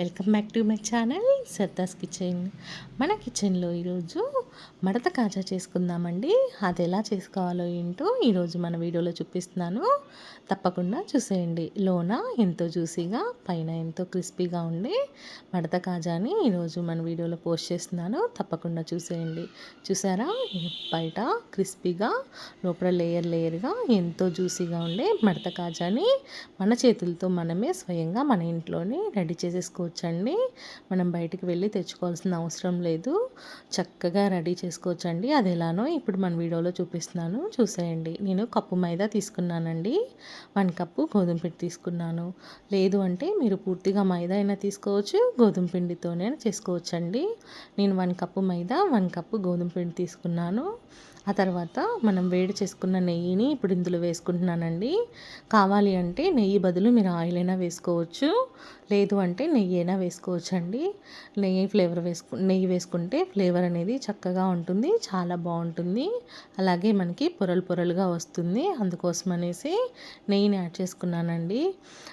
Welcome back to my channel Sarda's kitchen. మన కిచెన్లో ఈరోజు మడత కాజా చేసుకుందామండి. అది ఎలా చేసుకోవాలో ఏంటో ఈరోజు మన వీడియోలో చూపిస్తున్నాను. తప్పకుండా చూసేయండి. లోన ఎంతో జ్యూసీగా పైన ఎంతో క్రిస్పీగా ఉండే మడత కాజాని ఈరోజు మన వీడియోలో పోస్ట్ చేస్తున్నాను. తప్పకుండా చూసేయండి. చూసారా? బయట క్రిస్పీగా లోపల లేయర్ లేయర్గా ఎంతో జ్యూసీగా ఉండే మడత కాజాని మన చేతులతో మనమే స్వయంగా మన ఇంట్లోనే రెడీ చేసేసుకోవచ్చండి మనం బయటికి వెళ్ళి తెచ్చుకోవాల్సిన అవసరం లేదు. చక్కగా రెడీ చేసుకోవచ్చండి. అది ఎలానో ఇప్పుడు మన వీడియోలో చూపిస్తున్నాను. చూసేయండి. నేను కప్పు మైదా తీసుకున్నానండి. వన్ కప్పు గోధుమ పిండి తీసుకున్నాను. లేదు అంటే మీరు పూర్తిగా మైదా అయినా తీసుకోవచ్చు గోధుమ పిండితోనే చేసుకోవచ్చండి. నేను one cup maida one cup గోధుమ పిండి తీసుకున్నాను. ఆ తర్వాత మనం వేడి చేసుకున్న నెయ్యిని ఇప్పుడు ఇందులో వేసుకుంటున్నానండి. కావాలి అంటే నెయ్యి బదులు మీరు ఆయిల్ అయినా వేసుకోవచ్చు లేదు అంటే నెయ్యి అయినా వేసుకోవచ్చు అండి నెయ్యి ఫ్లేవర్ వేసుకు నెయ్యి వేసుకుంటే ఫ్లేవర్ అనేది చక్కగా ఉంటుంది చాలా బాగుంటుంది. అలాగే మనకి పొరలు పొరలుగా వస్తుంది అందుకోసం అనేసి నెయ్యిని యాడ్ చేసుకున్నానండి.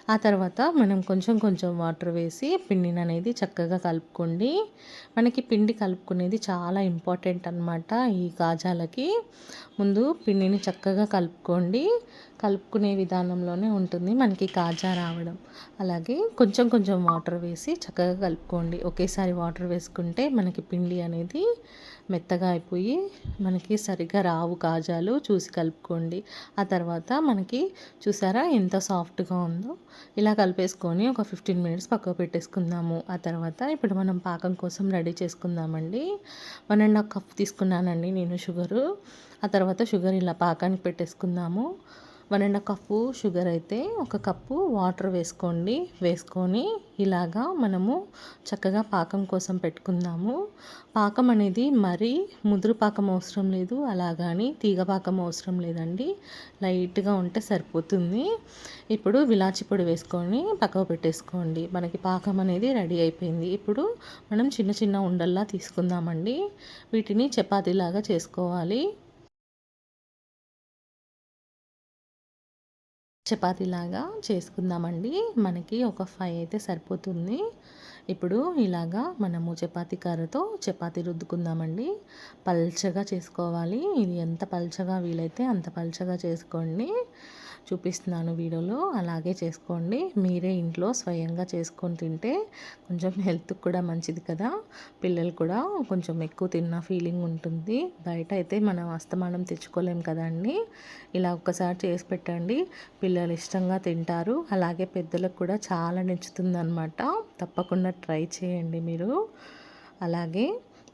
ఆ తర్వాత మనం కొంచెం కొంచెం వాటర్ వేసి పిండిని అనేది చక్కగా కలుపుకోండి. మనకి పిండి కలుపుకునేది చాలా ఇంపార్టెంట్ అనమాట ఈ కాజాలకి ముందు పిండిని చక్కగా కలుపుకోండి. కలుపుకునే విధానంలోనే ఉంటుంది. మనకి కాజా రావడం. అలాగే కొంచెం కొంచెం వాటర్ వేసి చక్కగా కలుపుకోండి. ఒకేసారి వాటర్ వేసుకుంటే మనకి పిండి అనేది మెత్తగా అయిపోయి మనకి సరిగ్గా రావు కాజాలు చూసి కలుపుకోండి. ఆ తర్వాత మనకి చూసారా ఎంత సాఫ్ట్గా ఉందో? ఇలా కలిపేసుకొని ఒక ఫిఫ్టీన్ మినిట్స్ పక్కకు పెట్టేసుకుందాము. ఆ తర్వాత ఇప్పుడు మనం పాకం కోసం రెడీ చేసుకుందామండి. వన్ అండ్ హాఫ్ కప్ తీసుకున్నానండి నేను షుగరు. ఆ తర్వాత షుగర్ ఇలా పాకానికి పెట్టేసుకుందాము. వన్ అండ్ కప్పు షుగర్ అయితే ఒక కప్పు వాటర్ వేసుకోండి. వేసుకొని ఇలాగా మనము చక్కగా పాకం కోసం పెట్టుకుందాము. పాకం అనేది మరీ ముదురు పాకం అవసరం లేదు. అలాగని తీగ పాకం అవసరం లేదండి. లైట్గా ఉంటే సరిపోతుంది. ఇప్పుడు విలాచి పొడి వేసుకొని పక్కకు పెట్టేసుకోండి. మనకి పాకం అనేది రెడీ అయిపోయింది. ఇప్పుడు మనం చిన్న చిన్న ఉండల్లా తీసుకుందామండి. వీటిని చపాతీలాగా చేసుకోవాలి. చపాతీలాగా చేసుకుందామండి. మనకి ఒక ఫైవ్ అయితే సరిపోతుంది. ఇప్పుడు ఇలాగా మనము చపాతీ కర్రతో చపాతీ రుద్దుకుందామండి. పల్చగా చేసుకోవాలి. ఇది ఎంత పల్చగా వీలైతే అంత పల్చగా చేసుకోండి. చూపిస్తున్నాను వీడియోలో. అలాగే చేసుకోండి. మీరే ఇంట్లో స్వయంగా చేసుకొని తింటే కొంచెం హెల్త్కి కూడా మంచిది కదా. పిల్లలు కూడా కొంచెం ఎక్కువ తిన్న ఫీలింగ్ ఉంటుంది. బయట అయితే మనం అస్తమానం తెచ్చుకోలేం కదండి ఇలా ఒక్కసారి చేసి పెట్టండి. పిల్లలు ఇష్టంగా తింటారు. అలాగే పెద్దలకు కూడా చాలా నచ్చుతుంది అనమాట తప్పకుండా ట్రై చేయండి మీరు. అలాగే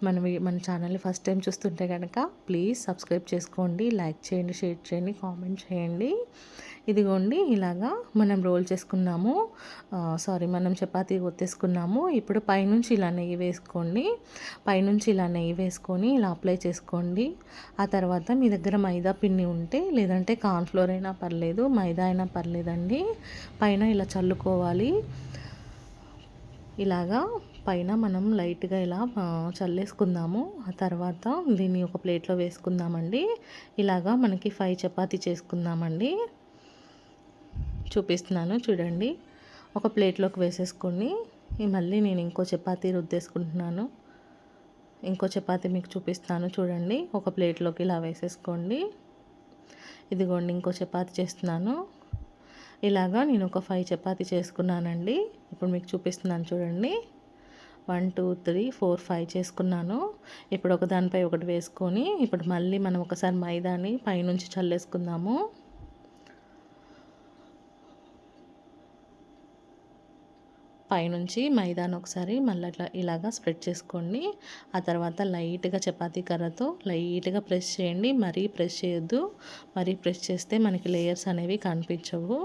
మన మన ఛానల్ని ఫస్ట్ టైం చూస్తుంటే కనుక ప్లీజ్ సబ్స్క్రైబ్ చేసుకోండి లైక్ చేయండి షేర్ చేయండి కామెంట్ చేయండి. ఇదిగోండి ఇలాగా మనం రోల్ చేసుకున్నాము. సారీ మనం చపాతీ కొత్తేసుకున్నాము ఇప్పుడు పైనుంచి ఇలా నెయ్యి వేసుకోండి. పైనుంచి ఇలా నెయ్యి వేసుకొని ఇలా అప్లై చేసుకోండి. ఆ తర్వాత మీ దగ్గర మైదా పిండి ఉంటే లేదంటే కార్న్ఫ్లోర్ అయినా పర్లేదు మైదా అయినా పర్లేదండి. పైన ఇలా చల్లుకోవాలి. ఇలాగా పైన మనం లైట్గా ఇలా చల్లేసుకుందాము. ఆ తర్వాత దీన్ని ఒక ప్లేట్లో వేసుకుందామండి. ఇలాగా మనకి ఫైవ్ చపాతి చేసుకుందామండి. చూపిస్తున్నాను చూడండి. ఒక ప్లేట్లోకి వేసేసుకొని మళ్ళీ నేను ఇంకో చపాతీ రుద్దేసుకుంటున్నాను. ఇంకో చపాతి మీకు చూపిస్తాను చూడండి. ఒక ప్లేట్లోకి ఇలా వేసేసుకోండి. ఇదిగోండి ఇంకో చపాతి చేస్తున్నాను. ఇలాగా నేను ఒక ఫైవ్ చపాతి చేసుకున్నానండి. ఇప్పుడు మీకు చూపిస్తున్నాను చూడండి. One two three four five చేసుకున్నాను. ఇప్పుడు ఒక దానిపై ఒకటి వేసుకొని ఇప్పుడు మళ్ళీ మనం ఒకసారి మైదాని పైనుంచి చల్లేసుకుందాము. పైనుంచి మైదాను ఒకసారి మళ్ళీ అట్లా ఇలాగా స్ప్రెడ్ చేసుకోండి. ఆ తర్వాత లైట్గా చపాతీ కర్రతో లైట్గా ప్రెస్ చేయండి. మరీ ప్రెస్ చేయొద్దు. మరీ ప్రెస్ చేస్తే మనకి లేయర్స్ అనేవి కనిపించవు.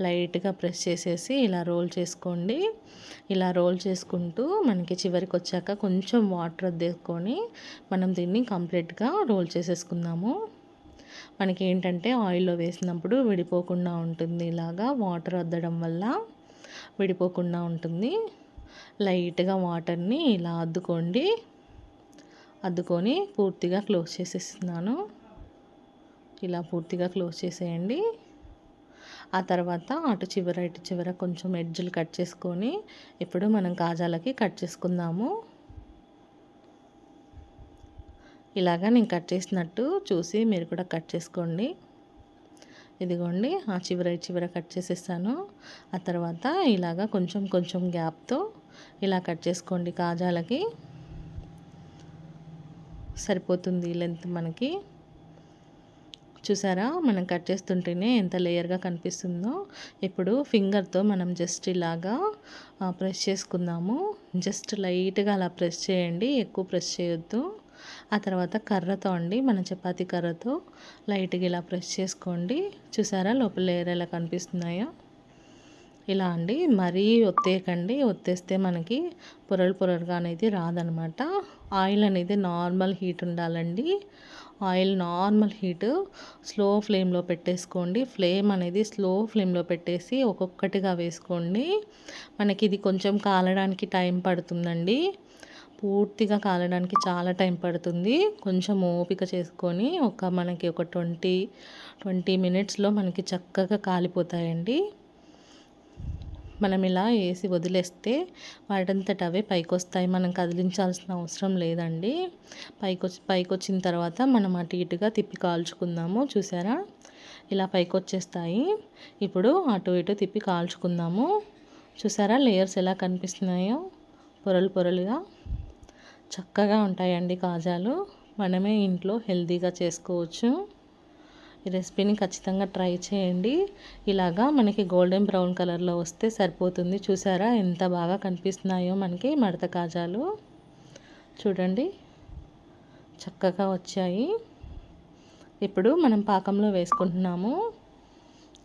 లైట్గా ప్రెస్ చేసేసి ఇలా రోల్ చేసుకోండి. ఇలా రోల్ చేసుకుంటూ మనకి చివరికి వచ్చాక కొంచెం వాటర్ వద్దేసుకొని మనం దీన్ని కంప్లీట్గా రోల్ చేసేసుకుందాము. మనకి ఏంటంటే ఆయిల్లో వేసినప్పుడు విడిపోకుండా ఉంటుంది ఇలాగా వాటర్ వద్దడం వల్ల. విడిపోకుండా ఉంటుంది. లైట్గా వాటర్ని ఇలా అద్దుకోండి. అద్దుకొని పూర్తిగా క్లోజ్ చేసేస్తున్నాను. ఇలా పూర్తిగా క్లోజ్ చేసేయండి. ఆ తర్వాత అటు చివర ఇటు చివర కొంచెం ఎడ్జులు కట్ చేసుకొని ఇప్పుడు మనం కాజాలకి కట్ చేసుకుందాము. ఇలాగా నేను కట్ చేసినట్టు చూసి మీరు కూడా కట్ చేసుకోండి. ఇదిగోండి ఆ చివర చివర కట్ చేసేస్తాను ఆ తర్వాత ఇలాగా కొంచెం కొంచెం గ్యాప్తో ఇలా కట్ చేసుకోండి కాజాలకి. సరిపోతుంది లెంత్ మనకి. చూసారా మనం కట్ చేస్తుంటేనే ఎంత లేయర్గా కనిపిస్తుందో. ఇప్పుడు ఫింగర్తో మనం జస్ట్ ఇలాగా ప్రెస్ చేసుకుందాము. జస్ట్ లైట్గా అలా ప్రెస్ చేయండి ఎక్కువ ప్రెస్ చేయొద్దు. ఆ తర్వాత కర్రతో అండి మన చపాతీ కర్రతో లైట్గా ఇలా ప్రెస్ చేసుకోండి. చూసారా లోపల లేయర్ ఎలా కనిపిస్తున్నాయో? ఇలా అండి. మరీ ఒత్తేయకండి. ఒత్తేస్తే మనకి పొరలు పొరలుగా అనేది రాదనమాట. ఆయిల్ అనేది నార్మల్ హీట్ ఉండాలండి. ఆయిల్ నార్మల్ హీట్ స్లో ఫ్లేమ్లో పెట్టేసుకోండి. ఫ్లేమ్ అనేది స్లో ఫ్లేమ్లో పెట్టేసి ఒక్కొక్కటిగా వేసుకోండి. మనకి ఇది కొంచెం కాలడానికి టైం పడుతుందండి. పూర్తిగా కాలడానికి చాలా టైం పడుతుంది. కొంచెం ఓపిక చేసుకొని ఒక మనకి ఒక ట్వంటీ ట్వంటీ మినిట్స్లో మనకి చక్కగా కాలిపోతాయండి. మనం ఇలా వేసి వదిలేస్తే వాటంతట అవే పైకి వస్తాయి మనం కదిలించాల్సిన అవసరం లేదండి. పైకి వచ్చి పైకి వచ్చిన తర్వాత మనం అటు ఇటుగా తిప్పి కాల్చుకుందాము. చూసారా? ఇలా పైకి వచ్చేస్తాయి ఇప్పుడు అటు ఇటు తిప్పి కాల్చుకుందాము. చూసారా లేయర్స్ ఎలా కనిపిస్తున్నాయో? పొరలు పొరలుగా. చక్కగా ఉంటాయండి కాజాలు. మనమే ఇంట్లో హెల్తీగా చేసుకోవచ్చు. ఈ రెసిపీని ఖచ్చితంగా ట్రై చేయండి. ఇలాగా మనకి గోల్డెన్ బ్రౌన్ కలర్లో వస్తే సరిపోతుంది. చూసారా? ఎంత బాగా కనిపిస్తున్నాయో మనకి మడత కాజాలు. చూడండి. చక్కగా వచ్చాయి. ఇప్పుడు మనం పాకంలో వేసుకుంటున్నాము.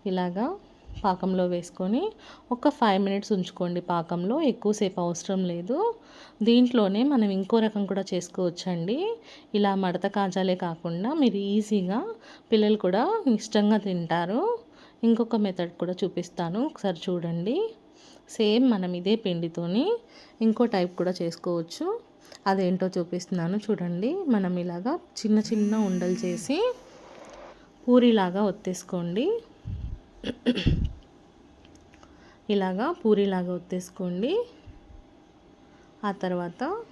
ఇలాగా పాకంలో వేసుకొని ఒక ఫైవ్ మినిట్స్ ఉంచుకోండి పాకంలో. ఎక్కువసేపు అవసరం లేదు. దీంట్లోనే మనం ఇంకో రకం కూడా చేసుకోవచ్చండి. ఇలా మడత కాజాలే కాకుండా మీరు ఈజీగా పిల్లలు కూడా ఇష్టంగా తింటారు. ఇంకొక మెథడ్ కూడా చూపిస్తాను. ఒకసారి చూడండి. సేమ్ మనం ఇదే పిండితోని ఇంకో టైప్ కూడా చేసుకోవచ్చు. అదేంటో చూపిస్తున్నాను చూడండి. మనం ఇలాగా చిన్న చిన్న ఉండలు చేసి పూరిలాగా ఒత్తేసుకోండి. ఇలాగా పూరిలాగా ఒత్తేసుకోండి. ఆ తర్వాత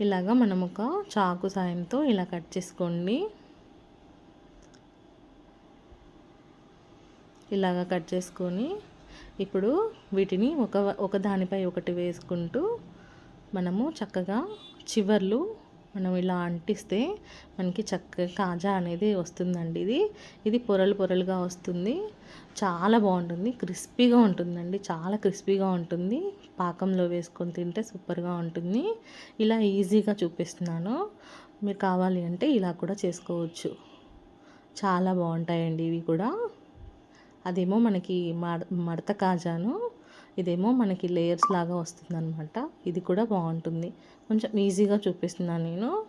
ఇలాగా మనం ఒక చాకు సాయంతో ఇలా కట్ చేసుకోండి. ఇలాగా కట్ చేసుకొని ఇప్పుడు వీటిని ఒక ఒక దానిపై ఒకటి వేసుకుంటూ మనము చక్కగా చివర్లు మనం ఇలా అంటిస్తే మనకి చక్కగా కాజా అనేది వస్తుందండి ఇది. ఇది పొరలు పొరలుగా వస్తుంది. చాలా బాగుంటుంది. క్రిస్పీగా ఉంటుందండి. చాలా క్రిస్పీగా ఉంటుంది. పాకంలో వేసుకొని తింటే సూపర్గా ఉంటుంది. ఇలా ఈజీగా చూపిస్తున్నాను. మీరు కావాలి అంటే ఇలా కూడా చేసుకోవచ్చు. చాలా బాగుంటాయండి ఇవి కూడా. అదేమో మనకి మడత కాజాను. ఇదేమో మనకి లేయర్స్ లాగా వస్తుంది అనమాట ఇది కూడా బాగుంటుంది. కొంచెం ఈజీగా చూపిస్తున్నాను నేను.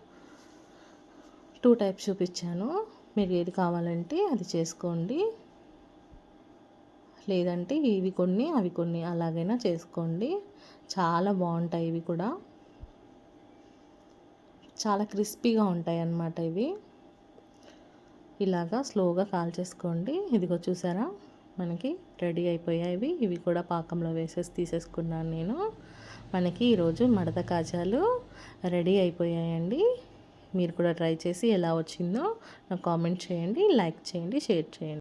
టూ టైప్స్ చూపించాను. మీరు ఏది కావాలంటే అది చేసుకోండి. లేదంటే ఇవి కొన్ని అవి కొన్ని అలాగైనా చేసుకోండి. చాలా బాగుంటాయి ఇవి కూడా. చాలా క్రిస్పీగా ఉంటాయి అన్నమాట ఇవి. ఇలాగా స్లోగా కాల్ చేసుకోండి ఇదిగో చూసారా? మనకి రెడీ అయిపోయాయి ఇవి కూడా పాకంలో వేసేసి తీసేసుకున్నాను నేను. మనకి ఈరోజు మడత కాజాలు రెడీ అయిపోయాయండి. మీరు కూడా ట్రై చేసి ఎలా వచ్చిందో నాకు కామెంట్ చేయండి లైక్ చేయండి షేర్ చేయండి.